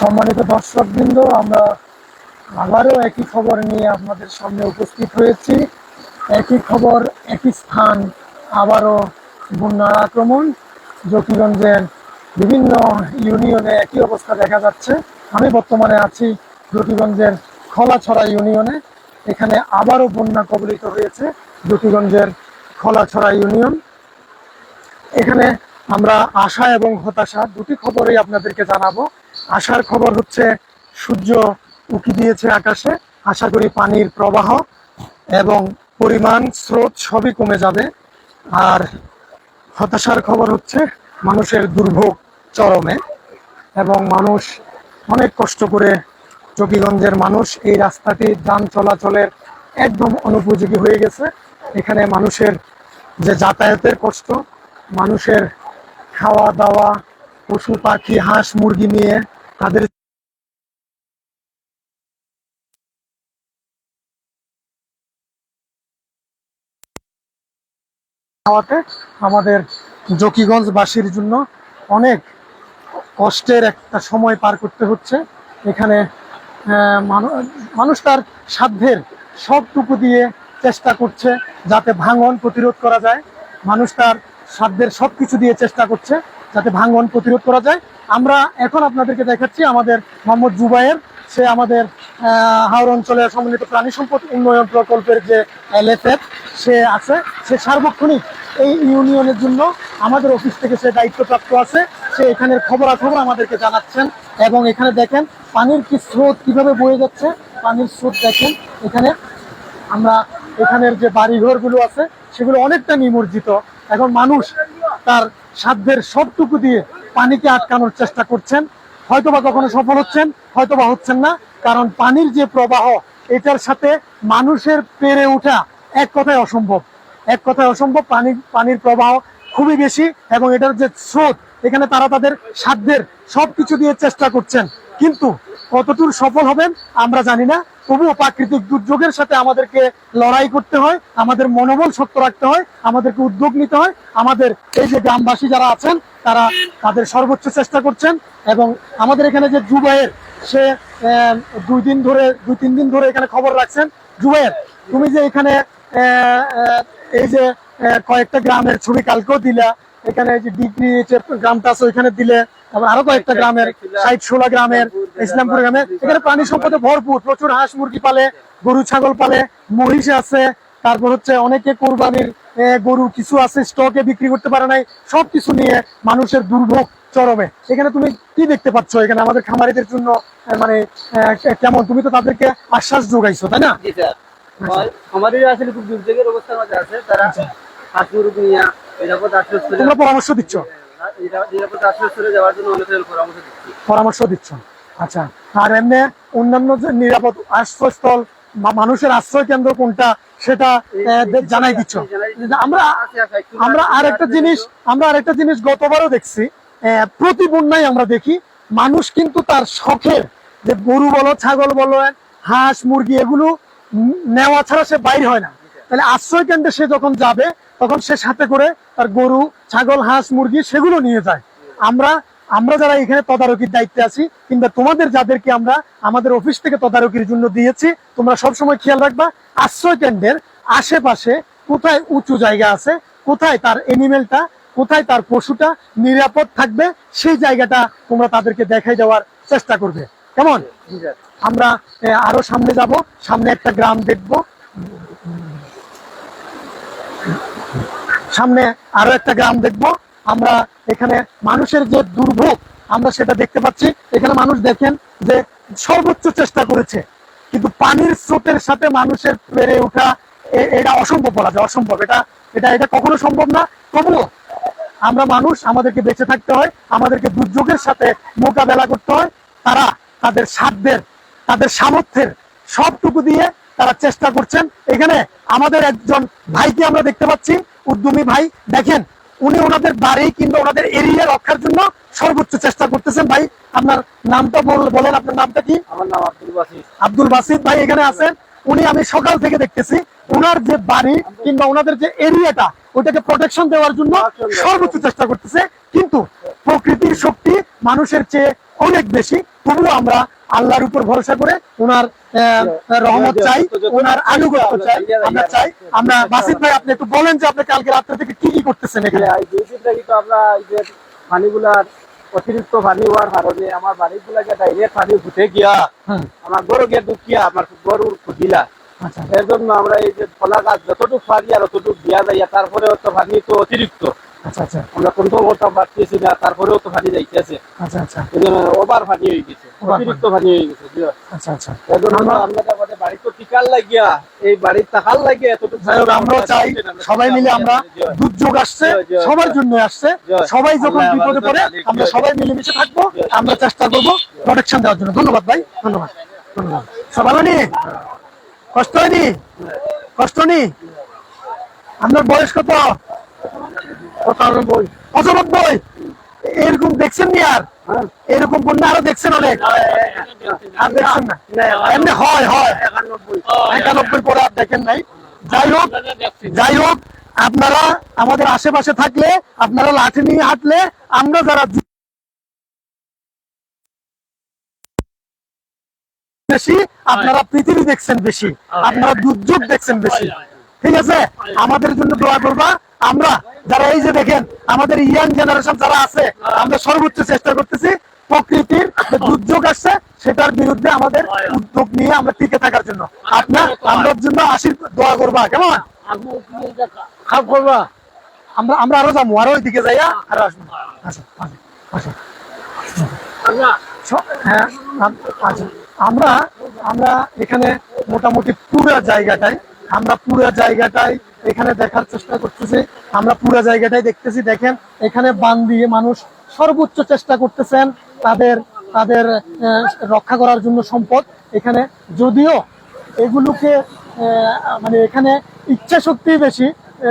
সম্মানিত দর্শকবৃন্দ, আমরা আবারও একই খবর নিয়ে আপনাদের সামনে উপস্থিত হয়েছি। একই খবর, একই স্থান, আবারও বন্যার আক্রমণ। জকিগঞ্জের বিভিন্ন ইউনিয়নে একই অবস্থা দেখা যাচ্ছে। আমি বর্তমানে আছি জকিগঞ্জের খোলাছড়া ইউনিয়নে। এখানে আবারও বন্যা কবলিত হয়েছে জকিগঞ্জের খোলাছড়া ইউনিয়ন। এখানে আমরা আশা এবং হতাশা দুটি খবরই আপনাদেরকে জানাব। আশার খবর হচ্ছে, সূর্য উকি দিয়েছে আকাশে। আশা করি পানির প্রবাহ এবং পরিমাণ স্রোত সবই কমে যাবে। আর হতাশার খবর হচ্ছে, মানুষের দুর্ভোগ চরমে এবং মানুষ অনেক কষ্ট করে চকিগঞ্জের মানুষ এই রাস্তাটি যান চলাচলের একদম অনুপযোগী হয়ে গেছে। এখানে মানুষের যে যাতায়াতের কষ্ট, মানুষের খাওয়া দাওয়া পশু পাখি, হাঁস, মুরগি নিয়ে তাদের খাওয়াতে আমাদের জকিগঞ্জবাসীর জন্য অনেক কষ্টের একটা সময় পার করতে হচ্ছে। এখানে মানু- মানুষ তার সাধ্যের সবটুকু দিয়ে চেষ্টা করছে যাতে ভাঙন প্রতিরোধ করা যায়। মানুষ তার সাধ্যের সব কিছু দিয়ে চেষ্টা করছে। যাতে ভাঙন প্রতিরোধ করা যায়। আমরা এখন আপনাদেরকে দেখাচ্ছি আমাদের মোহাম্মদ জুবাইর সে আমাদের হাওড় অঞ্চলের সমন্বিত প্রাণী সম্পদ উন্নয়ন প্রকল্পের যে এলএফএফ সে আছে। সে সার্বক্ষণিক এই ইউনিয়নের জন্য আমাদের অফিস থেকে সে দায়িত্বপ্রাপ্ত আছে। সে এখানের খবরাখবর আমাদেরকে জানাচ্ছেন এবং এখানে দেখেন পানির কি স্রোত কীভাবে বয়ে যাচ্ছে। পানির স্রোত দেখেন এখানে। আমরা এখানের যে বাড়িঘরগুলো আছে, সেগুলো অনেকটা নিমজ্জিত। এখন মানুষ তার সাধ্যের সবটুকু দিয়ে পানিকে আটকানোর চেষ্টা করছেন। হয়তোবা কখনো সফল হচ্ছেন, হয়তোবা হচ্ছেন না, কারণ পানির যে প্রবাহ, এটার সাথে মানুষের পেরে ওঠা এক কথায় অসম্ভব। এক কথায় অসম্ভব, পানি, পানির প্রবাহ খুবই বেশি এবং এটার যে স্রোত, এখানে তারা তাদের সাধ্যের সবকিছু দিয়ে চেষ্টা করছেন। কিন্তু কতদূর সফল হবেন, আমরা জানি না। তবুও প্রাকৃতিক দুর্যোগের সাথে আমাদেরকে লড়াই করতে হয়, আমাদের মনোবল শক্ত রাখতে হয়, আমাদেরকে উদ্যোগ নিতে হয়। আমাদের এই যে গ্রামবাসী যারা আছেন, তারা তাদের সর্বোচ্চ চেষ্টা করছেন এবং আমাদের এখানে যে জুবাইয়ের সে দুই দিন ধরে, দুই তিন দিন ধরে এখানে খবর রাখছেন। জুবাইয়ের তুমি যে এখানে এই যে কয়েকটা গ্রামের ছবি কালকেও দিলা এখানে যে ডিগ্রি যে গ্রামটা আছে ওইখানে দিলে তারপর আরও কয়েকটা গ্রামের ষাট ষোলো গ্রামের ইসলামপুর গ্রামের এখানে প্রাণী সম্পদে ভরপুর প্রচুর হাঁস মুরগি পালে গরু ছাগল পালে মহিষ আছে তারপর হচ্ছে অনেকে কোরবানির গরু কিছু আছে স্টকে বিক্রি করতে পারে নাই সবকিছু নিয়ে মানুষের দুর্ভোগ চরমে। এখানে তুমি কি দেখতে পাচ্ছ? এখানে আমাদের খামারিদের জন্য মানে কেমন? তুমি তো তাদেরকে আশ্বাস যোগাইছো তাই না? আমাদের আসলে খুব দুর্যোগের অবস্থার মধ্যে আছে তারা হাঁস মুরগি নিয়ে তোমরা পরামর্শ দিচ্ছ? পরামর্শ দিচ্ছ আচ্ছা। আর এমনি অন্যান্য যে নিরাপদ আশ্রয়স্থল মানুষের আশ্রয় কেন্দ্র কোনটা সেটা জানাই দিচ্ছ? আমরা আমরা আরেকটা জিনিস আমরা আরেকটা জিনিস গতবারও দেখছি। প্রতি বন্যায় আমরা দেখি মানুষ কিন্তু তার শখের যে গরু বলো ছাগল বলো হাঁস মুরগি এগুলো নেওয়া ছাড়া সে বাইর হয় না। তাহলে আশ্রয় কেন্দ্রে সে যখন যাবে তখন সে সাথে করে তার গরু ছাগল হাঁস মুরগি সেগুলো নিয়ে যায়। আমরা আমরা যারা এখানে তদারকির দায়িত্বে আছি কিংবা তোমাদের যাদেরকে আমরা আমাদের অফিস থেকে তদারকির জন্য দিয়েছি তোমরা সবসময় খেয়াল রাখবা আশ্রয় কেন্দ্রের আশেপাশে কোথায় উঁচু জায়গা আছে কোথায় তার এনিমেলটা কোথায় তার পশুটা নিরাপদ থাকবে সেই জায়গাটা তোমরা তাদেরকে দেখাই দেওয়ার চেষ্টা করবে। কেমন? আমরা আরও সামনে যাব সামনে একটা গ্রাম দেখব। সামনে আরও একটা গ্রাম দেখব। আমরা এখানে মানুষের যে দুর্ভোগ, আমরা সেটা দেখতে পাচ্ছি। এখানে মানুষ দেখেন যে সর্বোচ্চ চেষ্টা করেছে, কিন্তু পানির স্রোতের সাথে মানুষের পেরে ওঠা এটা অসম্ভব বলা যায়, অসম্ভব। এটা এটা এটা কখনো সম্ভব না। তবুও আমরা মানুষ, আমাদেরকে বেঁচে থাকতে হয়, আমাদেরকে দুর্যোগের সাথে মোকাবেলা করতে হয়। তারা তাদের সাধ্যের, তাদের সামর্থ্যের সবটুকু দিয়ে তারা চেষ্টা করছেন। এখানে আমাদের একজন ভাইকে আমরা দেখতে পাচ্ছি। উদ্যমী ভাই দেখেন উনি ওনাদের বাড়ি কিংবা ওনাদের এরিয়া রক্ষার জন্য সর্বোচ্চ চেষ্টা করতেছেন ভাই। আপনার নামটা বল- বলেন আপনার নামটা কি? আমার নাম আব্দুল বাসির আব্দুল বাসিদ ভাই এখানে আছেন। উনি আমি সকাল থেকে দেখতেছি ওনার যে বাড়ি কিংবা ওনাদের যে এরিয়াটা ওটাকে প্রোটেকশন দেওয়ার জন্য সর্বোচ্চ চেষ্টা করতেছে। কিন্তু প্রকৃতির শক্তি মানুষের চেয়ে অনেক বেশি। তবুও আমরা আল্লাহর উপর ভরসা করে ওনার রহমত চাই ওনার আনুগত্য চাই আমরা চাই। আমরা বাসিদ ভাই আপনি একটু বলেন যে আপনি কালকে রাত্রে থেকে কি কি করতেছেন এখানে? আমরা যে পানিগুলার অতিরিক্ত পানি হওয়ার কারণে আমার বাড়িগুলাকে ডাইরেক্ট পানি ফুটে গিয়া আমার গরু গিয়ে ঢুকিয়া আমার গরুর খুঁটিলা আচ্ছা। এর জন্য আমরা এই যে ফলা গাছ যতটুকু পারি আর অতটুকু দিয়া যাইয়া তারপরেও তো পানি তো অতিরিক্ত। আচ্ছা আচ্ছা। আমরা কন্ট্রোল করতে পারতেছি না তারপরেও তো পানি যাইতেছে আচ্ছা আচ্ছা। ওভার পানি হয়ে গেছে অতিরিক্ত পানি হয়ে গেছে আচ্ছা আচ্ছা। এর আমরা আমাদের বাড়ি তো টিকার লাগিয়া এই বাড়ির টাকার লাগিয়া এতটুকু যাই চাই সবাই মিলে আমরা দুর্যোগ আসছে সবার জন্য আসছে সবাই যখন বিপদে পড়ে আমরা। সবাই মিলেমিশে থাকব আমরা চেষ্টা করব প্রোটেকশন দেওয়ার জন্য। ধন্যবাদ ভাই ধন্যবাদ ধন্যবাদ। সব ভালো নি? কষ্ট হয়নি? কষ্ট নি? আপনার বয়স কত? পঁচানব্বই পঁচানব্বই এরকম দেখছেন নি আর এরকম বন্যা আরও দেখছেন অনেক আর দেখছেন না এমনি হয় হয় একানব্বই পরে আর দেখেন নাই যাই হোক যাই হোক আপনারা আমাদের আশেপাশে থাকলে আপনারা লাঠি নিয়ে হাঁটলে আমরা যারা বেশি আপনারা পৃথিবী দেখছেন বেশি আপনারা দুর্যোগ দেখছেন বেশি ঠিক আছে আমাদের জন্য দোয়া করবা আমরা যারা এই যে দেখেন, আমাদের ইয়াং জেনারেশন যারা আছে, আমরা সর্বোচ্চ চেষ্টা করতেছি প্রকৃতির দুর্যোগ আসছে, সেটার বিরুদ্ধে আমাদের উদ্যোগ নিয়ে আমরা টিকে থাকার জন্য। আপনার আমরা জন্য আশীর্বাদ দোয়া করবা, কেমন? করবা। আমরা আমরা আরও যাব, আরও ওইদিকে যাইয়া আরও আসব। আসো আসো আসো। হ্যাঁ আমরা আমরা এখানে মোটামুটি পুরো জায়গাটাই, আমরা পুরো জায়গাটাই এখানে দেখার চেষ্টা করতেছি। আমরা পুরো জায়গাটাই দেখতেছি, দেখেন। এখানে বান দিয়ে মানুষ সর্বোচ্চ চেষ্টা করতেছেন তাদের তাদের রক্ষা করার জন্য সম্পদ। এখানে যদিও এগুলোকে মানে এখানে ইচ্ছা শক্তি বেশি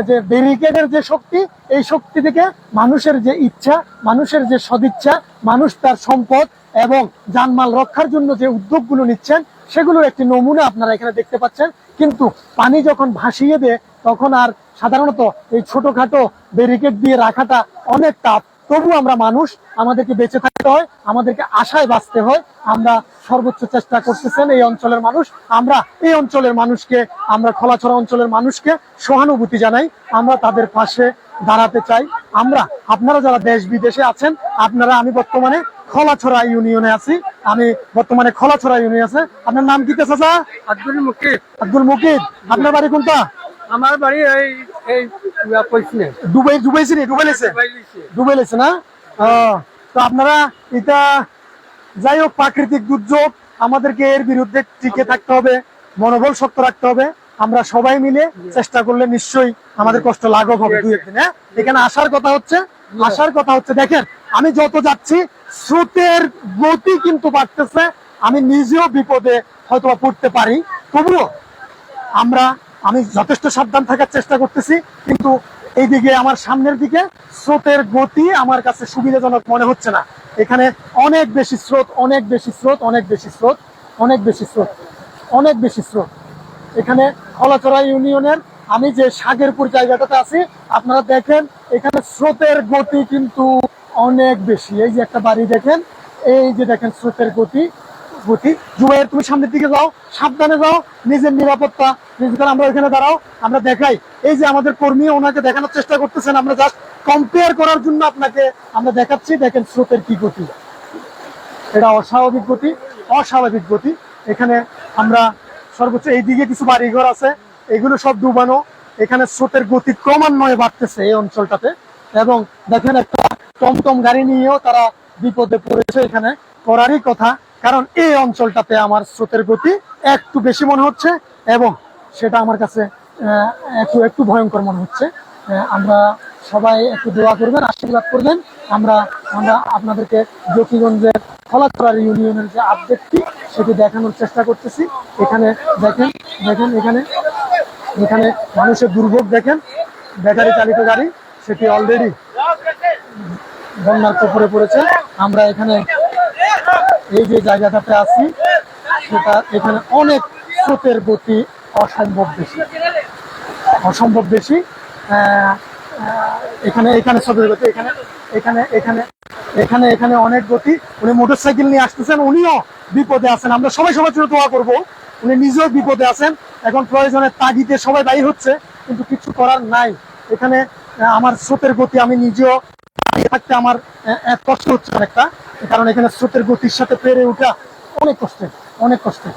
যে ব্যারিকেডের যে শক্তি, এই শক্তি থেকে মানুষের যে ইচ্ছা, মানুষের যে সদিচ্ছা, মানুষ তার সম্পদ এবং জানমাল রক্ষার জন্য যে উদ্যোগগুলো নিচ্ছেন সেগুলোর একটি নমুনা আপনারা এখানে দেখতে পাচ্ছেন। কিন্তু পানি যখন ভাসিয়ে দেয়, তখন আর সাধারণত এই ছোটখাটো ব্যারিকেড দিয়ে রাখাটা অনেক টাফ। তবু আমরা মানুষ, আমাদেরকে বেঁচে থাকতে হয়, আমাদেরকে আশায় বাঁচতে হয়। আমরা সর্বোচ্চ চেষ্টা করতেছেন এই অঞ্চলের মানুষ। আমরা এই অঞ্চলের মানুষকে, আমরা খোলাছড়া অঞ্চলের মানুষকে সহানুভূতি জানাই। আমরা তাদের পাশে দাঁড়াতে চাই। আমরা, আপনারা যারা দেশ বিদেশে আছেন, আপনারা আমি বর্তমানে খোলাছড়া ইউনিয়নে আছি। আমি বর্তমানে খোলাছড়া ইউনিয়নে আছে। আপনার নাম কি চাচা? আব্দুল মুকিদ আপনার বাড়ি কোনটা? আমার বাড়ি এই এই কইছিনে দুবাই দুবাইছি নি ডুবাই লেছে? ডুবে লেছে। না? তো আপনারা এটা যাই হোক প্রাকৃতিক দুর্যোগ আমাদেরকে এর বিরুদ্ধে টিকে থাকতে হবে মনোবল শক্ত রাখতে হবে। আমরা সবাই মিলে চেষ্টা করলে নিশ্চয়ই আমাদের কষ্ট লাঘব হবে দুই একদিন। হ্যাঁ এখানে আসার কথা হচ্ছে আসার কথা হচ্ছে দেখেন আমি যত যাচ্ছি স্রোতের গতি কিন্তু বাড়তেছে। আমি নিজেও বিপদে হয়তো পড়তে পারি। তবুও আমরা, আমি যথেষ্ট সাবধান থাকার চেষ্টা করতেছি, কিন্তু এইদিকে আমার সামনের দিকে স্রোতের গতি আমার কাছে সুবিধাজনক মনে হচ্ছে না। এখানে অনেক বেশি স্রোত, অনেক বেশি স্রোত, অনেক বেশি স্রোত, অনেক বেশি স্রোত, অনেক বেশি স্রোত। এখানে খলাচড়া ইউনিয়নের আমি যে সাগেরপুর জায়গাটাতে আছি, আপনারা দেখেন, এখানে স্রোতের গতি কিন্তু অনেক বেশি। এই যে একটা বাড়ি দেখেন, এই যে দেখেন স্রোতের গতি গতি। জুবাইয়ের তুমি সামনের দিকে যাও, সাবধানে যাও, নিজের নিরাপত্তা নিজেদের আমরা এখানে দাঁড়াও, আমরা দেখাই। এই যে আমাদের কর্মী, ওনাকে দেখানোর চেষ্টা করতেছেন, আমরা জাস্ট কম্পেয়ার করার জন্য আপনাকে আমরা দেখাচ্ছি। দেখেন স্রোতের কি গতি। এটা অস্বাভাবিক গতি অস্বাভাবিক গতি। এখানে আমরা সর্বোচ্চ এইদিকে কিছু বাড়িঘর আছে, এগুলো সব ডুবানো। এখানে স্রোতের গতি ক্রমান্বয়ে বাড়তেছে এই অঞ্চলটাতে। এবং দেখেন একটা টমটম গাড়ি নিয়েও তারা বিপদে পড়েছে এখানে করারই কথা। কারণ এই অঞ্চলটাতে আমার স্রোতের গতি একটু বেশি মনে হচ্ছে এবং সেটা আমার কাছে একটু একটু ভয়ঙ্কর মনে হচ্ছে। আমরা সবাই একটু দোয়া করবেন, আশীর্বাদ করবেন। আমরা আমরা আপনাদেরকে জকিগঞ্জের খলাচড়ার ইউনিয়নের যে আপডেটটি সেটি দেখানোর চেষ্টা করতেছি। এখানে দেখেন দেখেন, এখানে এখানে মানুষের দুর্ভোগ দেখেন। ব্যাটারি চালিত গাড়ি, সেটি অলরেডি বন্যার কপরে পড়েছে। আমরা এখানে এই যে জায়গাটাতে আছি, সেটা এখানে অনেক স্রোতের গতি অসম্ভব বেশি। অসম্ভব বেশি। এখানে এখানে স্রোতের গতি, এখানে এখানে এখানে এখানে এখানে অনেক গতি। উনি মোটরসাইকেল নিয়ে আসতেছেন, উনিও বিপদে আছেন। আমরা সবাই সবার জন্য দোয়া করব। উনি নিজেও বিপদে আছেন। এখন প্রয়োজনে তাগিদে সবাই দায়ী হচ্ছে, কিন্তু কিছু করার নাই। এখানে আমার স্রোতের গতি আমি নিজেও দাঁড়িয়ে থাকতে আমার কষ্ট হচ্ছে অনেকটা। কারণ এখানে স্রোতের গতির সাথে পেরে ওঠা অনেক কষ্টের অনেক কষ্টের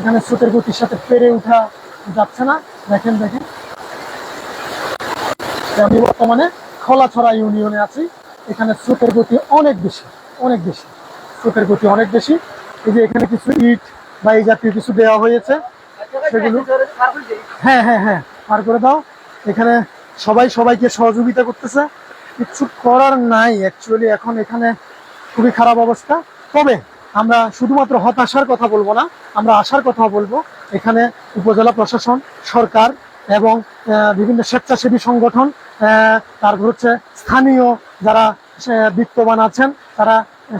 এখানে স্রোতের গতির সাথে পেরে ওঠা যাচ্ছে না। দেখেন দেখেন। আমি বর্তমানে খোলাছড়া ইউনিয়নে আছি। এখানে স্রোতের গতি অনেক বেশি অনেক বেশি। স্রোতের গতি অনেক বেশি। এই যে এখানে কিছু ইট বা এই জাতীয় কিছু দেওয়া হয়েছে, সেগুলো হ্যাঁ হ্যাঁ হ্যাঁ পার করে দাও। এখানে সবাই সবাইকে সহযোগিতা করতেছে। কিছু করার নাই অ্যাকচুয়ালি এখন এখানে খুবই খারাপ অবস্থা। তবে আমরা শুধুমাত্র হতাশার কথা বলব না, আমরা আশার কথা বলব। এখানে উপজেলা প্রশাসন, সরকার এবং বিভিন্ন স্বেচ্ছাসেবী সংগঠন তারপর হচ্ছে স্থানীয় যারা বিত্তবান আছেন, তারা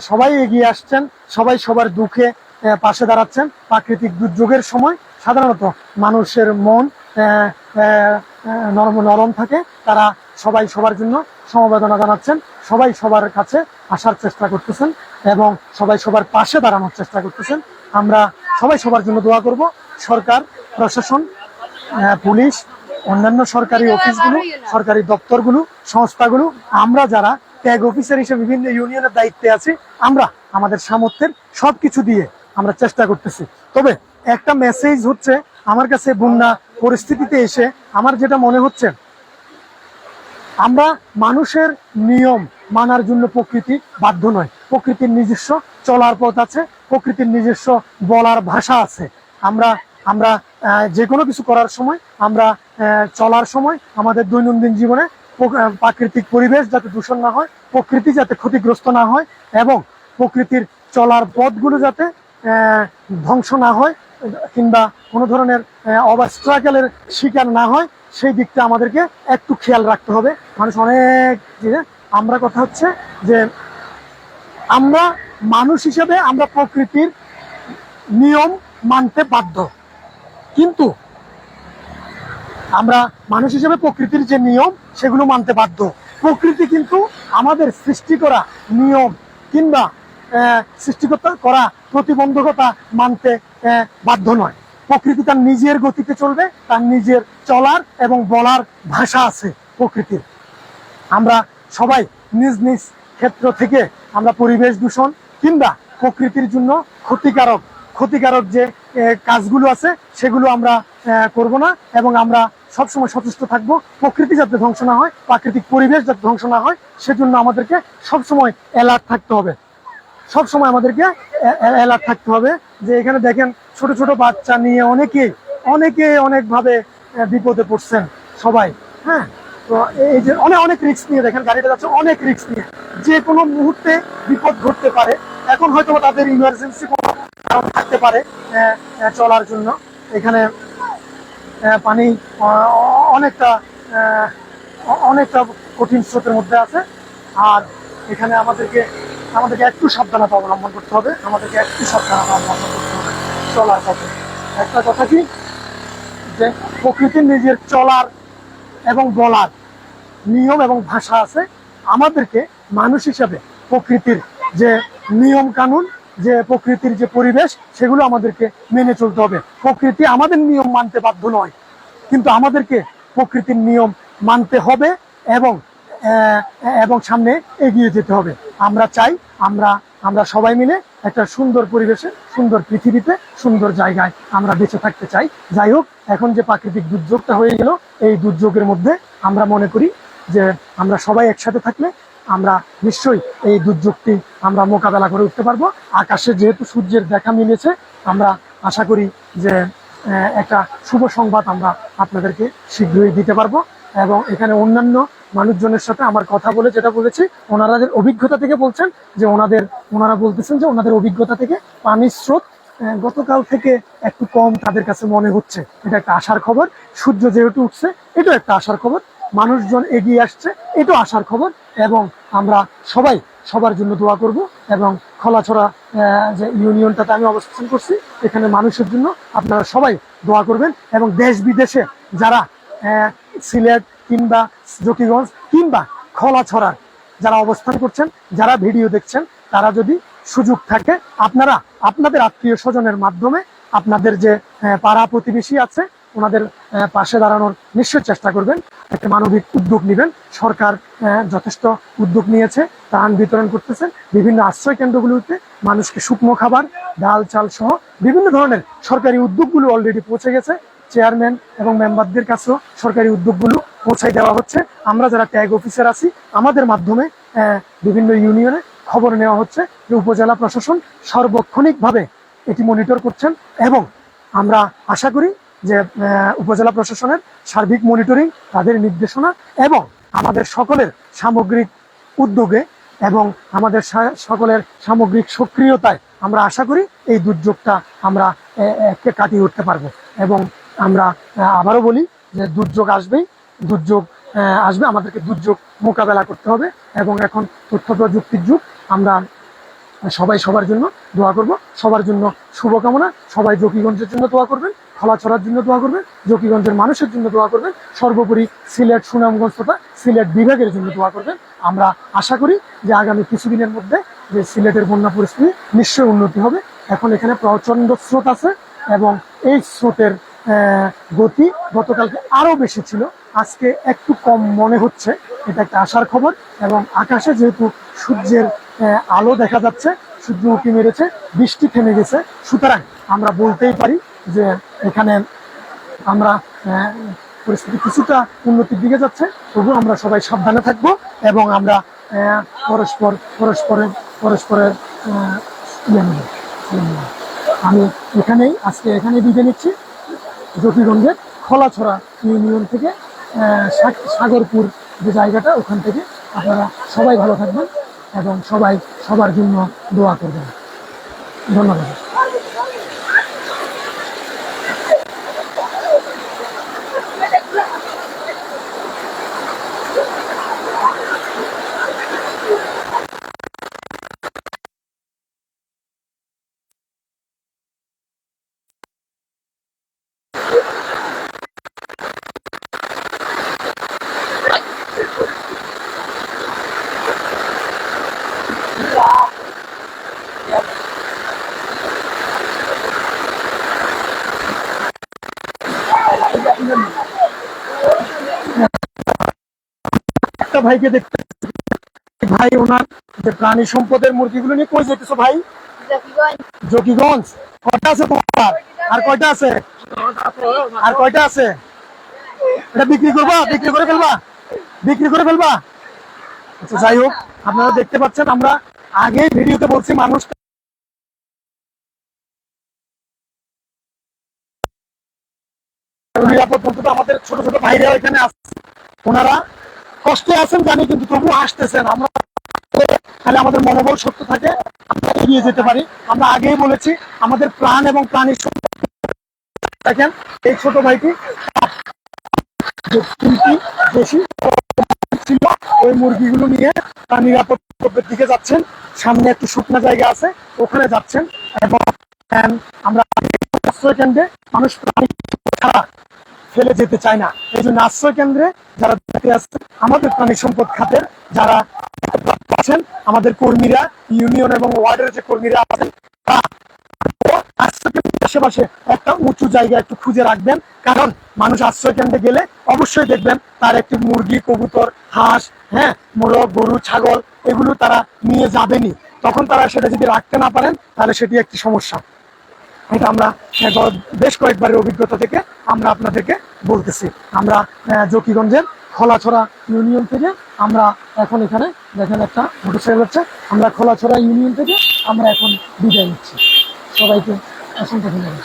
সবাই এগিয়ে আসছেন, সবাই সবার দুঃখে পাশে দাঁড়াচ্ছেন। প্রাকৃতিক দুর্যোগের সময় সাধারণত মানুষের মন নরম নরম থাকে। তারা সবাই সবার জন্য সমবেদনা জানাচ্ছেন। সবাই সবার কাছে আসার চেষ্টা করতেছেন এবং সবাই সবার পাশে দাঁড়ানোর চেষ্টা করতেছেন। আমরা সবাই সবার জন্য দোয়া করব। সরকার, প্রশাসন পুলিশ, অন্যান্য সরকারি অফিসগুলো, সরকারি দপ্তরগুলো, সংস্থাগুলো, আমরা যারা ট্যাগ অফিসার হিসেবে বিভিন্ন ইউনিয়নের দায়িত্বে আছি, আমরা আমাদের সামর্থ্যের সব কিছু দিয়ে আমরা চেষ্টা করতেছি। তবে একটা মেসেজ হচ্ছে, আমার কাছে বন্যা পরিস্থিতিতে এসে আমার যেটা মনে হচ্ছে আমরা মানুষের নিয়ম মানার জন্য প্রকৃতি বাধ্য নয়। প্রকৃতির নিজস্ব চলার পথ আছে, প্রকৃতির নিজস্ব বলার ভাষা আছে। আমরা আমরা যে কোনো কিছু করার সময়, আমরা চলার সময়, আমাদের দৈনন্দিন জীবনে প্রাকৃতিক পরিবেশ যাতে দূষণ না হয়, প্রকৃতি যাতে ক্ষতিগ্রস্ত না হয় এবং প্রকৃতির চলার পথগুলো যাতে ধ্বংস না হয় কিংবা কোনো ধরনের অবস্ট্রাকেলের শিকার না হয় সেই দিকটা আমাদেরকে একটু খেয়াল রাখতে হবে। মানুষ অনেক আমরা কথা হচ্ছে যে, আমরা মানুষ হিসেবে আমরা প্রকৃতির নিয়ম মানতে বাধ্য। কিন্তু আমরা মানুষ হিসেবে প্রকৃতির যে নিয়ম, সেগুলো মানতে বাধ্য। প্রকৃতি কিন্তু আমাদের সৃষ্টি করা নিয়ম কিংবা সৃষ্টিকতা করা প্রতিবন্ধকতা মানতে বাধ্য নয়। প্রকৃতি তার নিজের গতিতে চলবে, তার নিজের চলার এবং বলার ভাষা আছে প্রকৃতির। আমরা সবাই নিজ নিজ ক্ষেত্র থেকে আমরা পরিবেশ দূষণ কিংবা প্রকৃতির জন্য ক্ষতিকারক ক্ষতিকারক যে কাজগুলো আছে, সেগুলো আমরা করব না এবং আমরা সবসময় সচেষ্ট থাকব। প্রকৃতি যাতে ধ্বংস না হয়, প্রাকৃতিক পরিবেশ যাতে ধ্বংস না হয়, সেজন্য আমাদেরকে সবসময় অ্যালার্ট থাকতে হবে। সবসময় আমাদেরকে অ্যালার্ট থাকতে হবে যে এখানে দেখেন ছোট ছোট বাচ্চা নিয়ে অনেকে অনেকে অনেকভাবে বিপদে পড়ছেন সবাই হ্যাঁ? তো এই যে অনেক অনেক রিস্ক নিয়ে দেখেন, গাড়িটা যাচ্ছে অনেক রিস্ক নিয়ে। যে কোনো মুহূর্তে বিপদ ঘটতে পারে। এখন হয়তো তাদের ইমার্জেন্সি কোনো কারণ থাকতে পারে চলার জন্য। এখানে পানি অনেকটা অনেকটা কঠিন স্রোতের মধ্যে আছে। আর এখানে আমাদেরকে আমাদেরকে একটু সাবধানতা অবলম্বন করতে হবে। আমাদেরকে একটু সাবধানতা অবলম্বন করতে হবে। চলার পথে। একটা কথা কি? যে প্রকৃতির নিজের চলার এবং বলার নিয়ম এবং ভাষা আছে। আমাদেরকে মানুষ হিসাবে প্রকৃতির যে নিয়ম কানুন, যে প্রকৃতির যে পরিবেশ, সেগুলো আমাদেরকে মেনে চলতে হবে। প্রকৃতি আমাদের নিয়ম মানতে বাধ্য নয়, কিন্তু আমাদেরকে প্রকৃতির নিয়ম মানতে হবে এবং এবং সামনে এগিয়ে যেতে হবে। আমরা চাই আমরা আমরা সবাই মিলে একটা সুন্দর পরিবেশে, সুন্দর পৃথিবীতে, সুন্দর জায়গায় আমরা বেঁচে থাকতে চাই। যাই হোক, এখন যে প্রাকৃতিক দুর্যোগটা হয়ে গেল, এই দুর্যোগের মধ্যে আমরা মনে করি যে আমরা সবাই একসাথে থাকলে আমরা নিশ্চয়ই এই দুর্যোগটি আমরা মোকাবেলা করে উঠতে পারব। আকাশে যেহেতু সূর্যের দেখা মিলেছে, আমরা আশা করি যে একটা শুভ সংবাদ আমরা আপনাদেরকে শীঘ্রই দিতে পারব। এবং এখানে অন্যান্য মানুষজনের সাথে আমার কথা বলে যেটা বলেছি ওনারাদের অভিজ্ঞতা থেকে বলছেন যে ওনাদের, ওনারা বলতেছেন যে ওনাদের অভিজ্ঞতা থেকে পানির স্রোত গতকাল থেকে একটু কম তাদের কাছে মনে হচ্ছে। এটা একটা আশার খবর। সূর্য যেহেতু উঠছে, এটাও একটা আশার খবর। মানুষজন এগিয়ে আসছে, এটাও আশার খবর এবং আমরা সবাই সবার জন্য দোয়া করব এবং খোলাছড়া যে ইউনিয়নটাতে আমি অবস্থান করছি, এখানে মানুষের জন্য আপনারা সবাই দোয়া করবেন এবং দেশ বিদেশে যারা সিলেট কিংবা জকিগঞ্জ কিংবা খোলাছড়ার যারা অবস্থান করছেন, যারা ভিডিও দেখছেন, তারা যদি সুযোগ থাকে, আপনারা আপনাদের আত্মীয় স্বজনের মাধ্যমে আপনাদের যে পাড়া প্রতিবেশী আছে, ওনাদের পাশে দাঁড়ানোর নিশ্চয় চেষ্টা করবেন। একটা মানবিক উদ্যোগ নেবেন। সরকার যথেষ্ট উদ্যোগ নিয়েছে, ত্রাণ বিতরণ করতেছে বিভিন্ন আশ্রয় কেন্দ্রগুলোতে মানুষকে শুকনো খাবার, ডাল, চাল সহ বিভিন্ন ধরনের সরকারি উদ্যোগগুলো অলরেডি পৌঁছে গেছে। চেয়ারম্যান এবং মেম্বারদের কাছেও সরকারি উদ্যোগগুলো পৌঁছাই দেওয়া হচ্ছে। আমরা যারা ট্যাগ অফিসার আছি, আমাদের মাধ্যমে বিভিন্ন ইউনিয়নে খবর নেওয়া হচ্ছে যে উপজেলা প্রশাসন সার্বক্ষণিকভাবে এটি মনিটর করছেন এবং আমরা আশা করি যে উপজেলা প্রশাসনের সার্বিক মনিটরিং, তাদের নির্দেশনা এবং আমাদের সকলের সামগ্রিক উদ্যোগে এবং আমাদের সকলের সামগ্রিক সক্রিয়তায় আমরা আশা করি এই দুর্যোগটা আমরা কাটিয়ে উঠতে পারব এবং আমরা আবারও বলি যে দুর্যোগ আসবেই, দুর্যোগ আসবে। আমাদেরকে দুর্যোগ মোকাবেলা করতে হবে এবং এখন তথ্য প্রযুক্তির যুগ। আমরা সবাই সবার জন্য দোয়া করব। সবার জন্য শুভকামনা। সবাই জকিগঞ্জের জন্য দোয়া করবেন। খোলাছড়ার জন্য দোয়া করবেন। জকিগঞ্জের মানুষের জন্য দোয়া করবেন। সর্বোপরি সিলেট, সুনামগঞ্জ তথা সিলেট বিভাগের জন্য দোয়া করবেন। আমরা আশা করি যে আগামী কিছুদিনের মধ্যে যে সিলেটের বন্যা পরিস্থিতি নিশ্চয়ই উন্নতি হবে। এখন এখানে প্রচণ্ড স্রোত আছে এবং এই স্রোতের গতি গতকালকে আরও বেশি ছিল। আজকে একটু কম মনে হচ্ছে। এটা একটা আশার খবর এবং আকাশে যেহেতু সূর্যের আলো দেখা যাচ্ছে, সূর্য উঁকি মেরেছে, বৃষ্টি থেমে গেছে। সুতরাং আমরা বলতেই পারি যে এখানে আমরা পরিস্থিতি কিছুটা উন্নতির দিকে যাচ্ছে। তবু আমরা সবাই সাবধানে থাকব এবং আমরা পরস্পর, পরস্পরের পরস্পরের ইয়ে। আমি এখানেই, আজকে এখানে বিদায় নিচ্ছি। জকিগঞ্জের খোলাছড়া ইউনিয়ন থেকে সাগরপুর যে জায়গাটা, ওখান থেকে আপনারা সবাই ভালো থাকবেন এবং সবাই সবার জন্য দোয়া করবেন। ধন্যবাদ। ভাইকে দেখতে ভাই ওনার যে প্রাণী সম্পদের মুরগিগুলো নিয়ে কই যেতেছো ভাই? জকিগঞ্জ। কয়টা আছে তোমার? আর কয়টা আছে? আর কয়টা আছে? এটা বিক্রি করবা? বিক্রি করে ফেলবা? বিক্রি করে ফেলবা? আচ্ছা যাই হোক আপনারা দেখতে পাচ্ছেন আমরা আগেই ভিডিওতে বলছি মানুষ নিরাপদ বলতে আমাদের ছোট ছোট ভাইরা এখানে আছে। ওনারা কষ্টে আছেন জানি, কিন্তু তবু আসতেছেন আমরা তাহলে আমাদের মনোবল শক্ত থাকে, আমরা এগিয়ে যেতে পারি। আমরা আগেই বলেছি, আমাদের প্রাণ এবং প্রাণীর দেখেন, এই ছোট ভাইটি তিনটি দেশি ছিল, ওই মুরগিগুলো নিয়ে তার নিরাপদ দিকে যাচ্ছেন। সামনে একটু শুকনা জায়গা আছে, ওখানে যাচ্ছেন। এবং আমরা আশ্রয় কেন্দ্রে মানুষ প্রাণী ছাড়া ফেলে যেতে চায় না। এই জন্য আশ্রয় কেন্দ্রে যারা আসছে আমাদের প্রাণী সম্পদ খাতের যারা আছেন, আমাদের কর্মীরা, ইউনিয়ন এবং ওয়ার্ডের যে কর্মীরা আছেন আশেপাশে একটা উঁচু জায়গা একটু খুঁজে রাখবেন। কারণ মানুষ আশ্রয় কেন্দ্রে গেলে অবশ্যই দেখবেন তার একটি মুরগি, কবুতর, হাঁস হ্যাঁ মোরগ, গরু, ছাগল, এগুলো তারা নিয়ে যাবেনই। তখন তারা সেটা যদি রাখতে না পারেন, তাহলে সেটি একটি সমস্যা। এটা আমরা বেশ কয়েকবারের অভিজ্ঞতা থেকে আমরা আপনাদেরকে বলতেছি। আমরা জকিগঞ্জের খোলাছড়া ইউনিয়ন থেকে আমরা এখন এখানে দেখেন একটা মোটরসাইকেল হচ্ছে। আমরা খোলাছড়া ইউনিয়ন থেকে আমরা এখন বিদায় নিচ্ছি। সবাইকে অসংখ্য ধন্যবাদ।